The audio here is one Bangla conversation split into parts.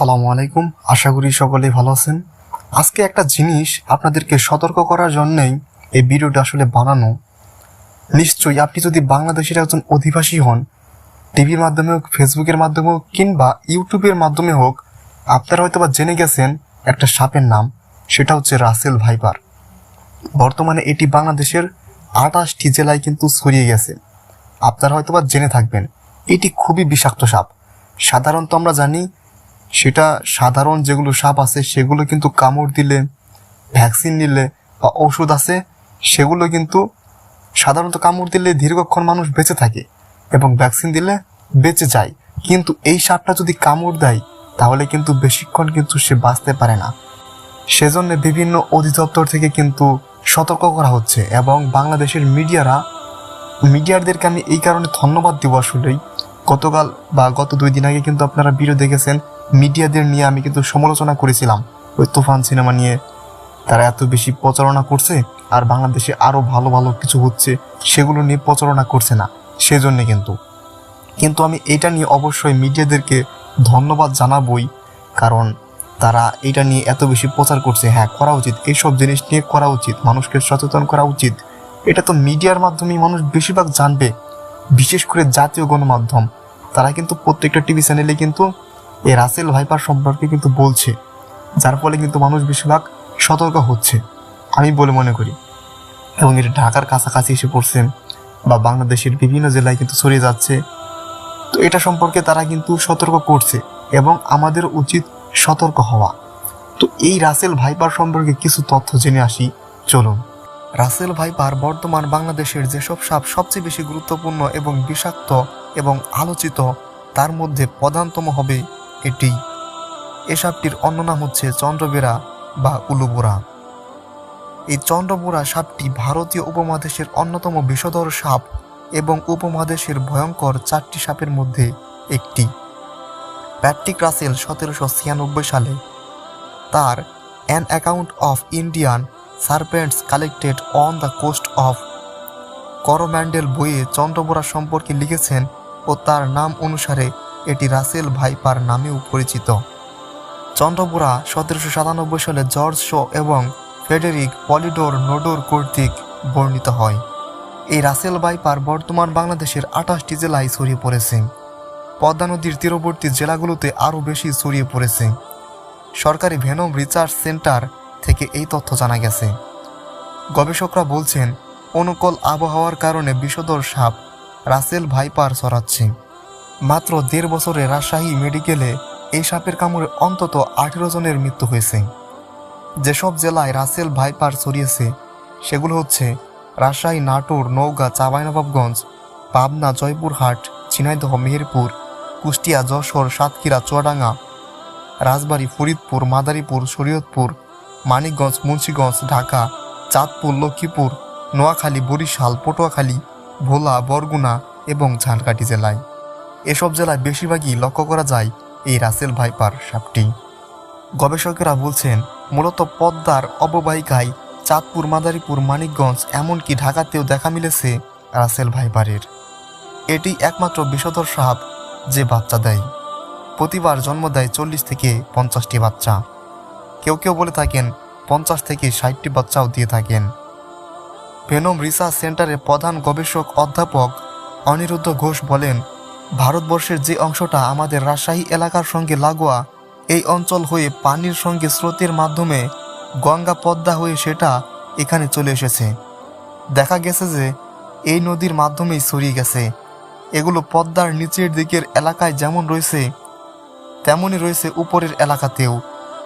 আসসালামু আলাইকুম। আশা করি সকলেই ভালো আছেন। আজকে একটা জিনিস আপনাদেরকে সতর্ক করার জন্যই এই ভিডিওটা আসলে বানানো। নিশ্চয়ই আপনি যদি বাংলাদেশের একজন অধিবাসী হন টিভির মাধ্যমে হোক ফেসবুকের মাধ্যমে হোক, কিংবা ইউটিউবের মাধ্যমে হোক, আপনারা হয়তো বা জেনে গেছেন একটা সাপের নাম, সেটা হচ্ছে রাসেল ভাইপার। বর্তমানে এটি বাংলাদেশের আঠাশটি জেলায় কিন্তু ছড়িয়ে গেছে। আপনারা হয়তো বা জেনে থাকবেন, এটি খুবই বিষাক্ত সাপ। সাধারণত আমরা জানি সেটা সাধারণ যেগুলো সাপ আছে, সেগুলো কিন্তু কামড় দিলে ভ্যাকসিন নিলে বা ওষুধ আছে, সেগুলো কিন্তু সাধারণত কামড় দিলে দীর্ঘক্ষণ মানুষ বেঁচে থাকে এবং ভ্যাকসিন দিলে বেঁচে যায়। কিন্তু এই সাপটা যদি কামড় দেয়, তাহলে কিন্তু বেশিক্ষণ কিন্তু সে বাঁচতে পারে না। সেজন্য বিভিন্ন অধিদপ্তর থেকে কিন্তু সতর্ক করা হচ্ছে এবং বাংলাদেশের মিডিয়ারা, মিডিয়ারদেরকে আমি এই কারণে ধন্যবাদ দিব আসলেই। গতকাল বা গত দুই দিন আগে কিন্তু আপনারা ভিডিও দেখেছেন মিডিয়াদের নিয়ে আমি কিন্তু সমালোচনা করেছিলাম। ওই তুফান সিনেমা নিয়ে তারা এত বেশি প্রচারণা করছে আর বাংলাদেশে আরও ভালো ভালো কিছু হচ্ছে, সেগুলো নিয়ে প্রচারণা করছে না, সেজন্যে কিন্তু। কিন্তু আমি এটা নিয়ে অবশ্যই মিডিয়াদেরকে ধন্যবাদ জানাবই, কারণ তারা এটা নিয়ে এত বেশি প্রচার করছে হ্যাঁ করা উচিত, এইসব জিনিস নিয়ে করা উচিত, মানুষকে সচেতন করা উচিত। এটা তো মিডিয়ার মাধ্যমেই মানুষ বেশিরভাগ জানবে, বিশেষ করে জাতীয় গণমাধ্যম। তারা কিন্তু প্রত্যেকটা টিভি চ্যানেলে কিন্তু এই রাসেল ভাইপার সম্পর্কে কিন্তু বলছে, যার ফলে কিন্তু মানুষ বেশিরভাগ সতর্ক হচ্ছে, আমি বলে মনে করি। এবং এটা ঢাকার কাছাকাছি এসে পড়ছে বা বাংলাদেশের বিভিন্ন জেলায় কিন্তু ছড়িয়ে যাচ্ছে। তো এটা সম্পর্কে তারা কিন্তু সতর্ক করছে এবং আমাদের উচিত সতর্ক হওয়া। তো এই রাসেল ভাইপার সম্পর্কে কিছু তথ্য জেনে আসি, চলুন। রাসেল ভাইপার বর্তমান বাংলাদেশের যেসব সাপ সবচেয়ে বেশি গুরুত্বপূর্ণ এবং বিষাক্ত এবং আলোচিত, তার মধ্যে প্রধানতম হবে এটি। এ সাপটির অন্য নাম হচ্ছে চন্দ্রবেরা বা উলুবোরা এই চন্দ্রবোরা সাপটি ভারতীয় উপমহাদেশের অন্যতম বিষধর সাপ এবং উপমহাদেশের ভয়ঙ্কর চারটি সাপের মধ্যে একটি। প্যাট্রিক রাসেল সতেরোশো ছিয়ানব্বই সালে তার an account of Indian serpents collected on the coast of Coromandel বইয়ে চন্দ্রবোরা সম্পর্কে লিখেছেন ও তার নাম অনুসারে এটি রাসেল ভাইপার নামেও পরিচিত। চন্দ্রপুরা সতেরোশো সাতানব্বই সালে জর্জ শো এবং ফেডেরিক পলিডোর নোডোর কর্তৃক বর্ণিত হয়। এই রাসেল ভাইপার বর্তমান বাংলাদেশের আঠাশটি জেলায় ছড়িয়ে পড়েছে। পদ্মা নদীর তীরবর্তী জেলাগুলোতে আরও বেশি ছড়িয়ে পড়েছে। সরকারি ভেনম রিসার্চ সেন্টার থেকে এই তথ্য জানা গেছে। গবেষকরা বলছেন, অনুকূল আবহাওয়ার কারণে বিষধর সাপ রাসেল ভাইপার ছড়াচ্ছে। মাত্র দেড় বছরে রাজশাহী মেডিকেলে এই সাপের কামড়ে অন্তত আঠেরো জনের মৃত্যু হয়েছে। যেসব জেলায় রাসেল ভাইপার ছড়িয়েছে, সেগুলো হচ্ছে রাজশাহী, নাটোর, নওগাঁ, চাঁপাইনবাবগঞ্জ, পাবনা, জয়পুরহাট, ঝিনাইদহ, মেহেরপুর, কুষ্টিয়া, যশোর, সাতক্ষীরা, চুয়াডাঙ্গা, রাজবাড়ী, ফরিদপুর, মাদারীপুর, শরীয়তপুর, মানিকগঞ্জ, মুন্সীগঞ্জ, ঢাকা, চাঁদপুর, লক্ষ্মীপুর, নোয়াখালী, বরিশাল, পটুয়াখালী, ভোলা, বরগুনা এবং ঝালকাঠি জেলায়। এসব জেলায় বেশিরভাগই লক্ষ্য করা যায় এই রাসেল ভাইপার সাপটি। গবেষকেরা বলছেন, মূলত পদ্মার অববাহিকায় চাঁদপুর, মাদারীপুর, মানিকগঞ্জ, এমনকি ঢাকাতেও দেখা মিলেছে রাসেল ভাইপারের। এটি একমাত্র বিষধর সাপ যে বাচ্চা দেয়। প্রতিবার জন্ম দেয় চল্লিশ থেকে পঞ্চাশটি বাচ্চা। কেউ কেউ বলে থাকেন, পঞ্চাশ থেকে ষাটটি বাচ্চাও দিয়ে থাকেন। ভেনম রিসার্চ সেন্টারের প্রধান গবেষক অধ্যাপক অনিরুদ্ধ ঘোষ বলেন ভারতবর্ষের যে অংশটা আমাদের রাজশাহী এলাকার সঙ্গে লাগোয়া, এই অঞ্চল হয়ে পানির সঙ্গে স্রোতের মাধ্যমে গঙ্গা পদ্মা হয়ে সেটা এখানে চলে এসেছে। দেখা গেছে যে এই নদীর মাধ্যমেই ছড়িয়ে গেছে। এগুলো পদ্মার নিচের দিকের এলাকায় যেমন রয়েছে, তেমনই রয়েছে উপরের এলাকাতেও।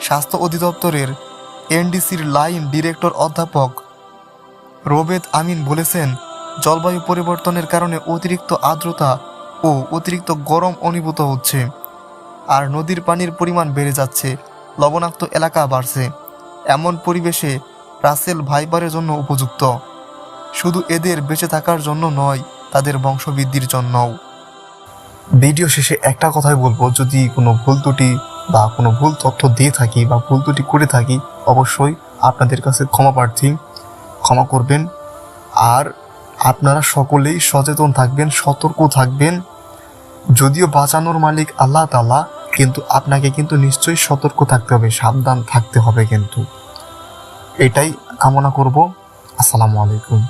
স্বাস্থ্য অধিদপ্তরের এনডিসির লাইন ডিরেক্টর অধ্যাপক রোবেদ আমিন বলেছেন, জলবায়ু পরিবর্তনের কারণে অতিরিক্ত আর্দ্রতা ও অতিরিক্ত গরম অনুভূত হচ্ছে। আর নদীর পানির পরিমাণ বেড়ে যাচ্ছে, লবণাক্ত এলাকা বাড়ছে। এমন পরিবেশে রাসেল ভাইবারের জন্য উপযুক্ত। শুধু এদের বেঁচে থাকার জন্য নয়, তাদের বংশবৃদ্ধির জন্যও। ভিডিও শেষে একটা কথাই বলব, যদি কোনো ভুল ত্রুটি বা কোনো ভুল তথ্য দিয়ে থাকি বা ভুল ত্রুটি করে থাকি, অবশ্যই আপনাদের কাছে ক্ষমা প্রার্থী ক্ষমা করবেন। আর আপনারা সকলেই সচেতন থাকবেন, সতর্ক থাকবেন। যদিও বাঁচানোর মালিক আল্লাহ তালা কিন্তু আপনাকে কিন্তু নিশ্চয়ই সতর্ক থাকতে হবে, সাবধান থাকতে হবে কিন্তু। এটাই কামনা করব। আসসালামু আলাইকুম।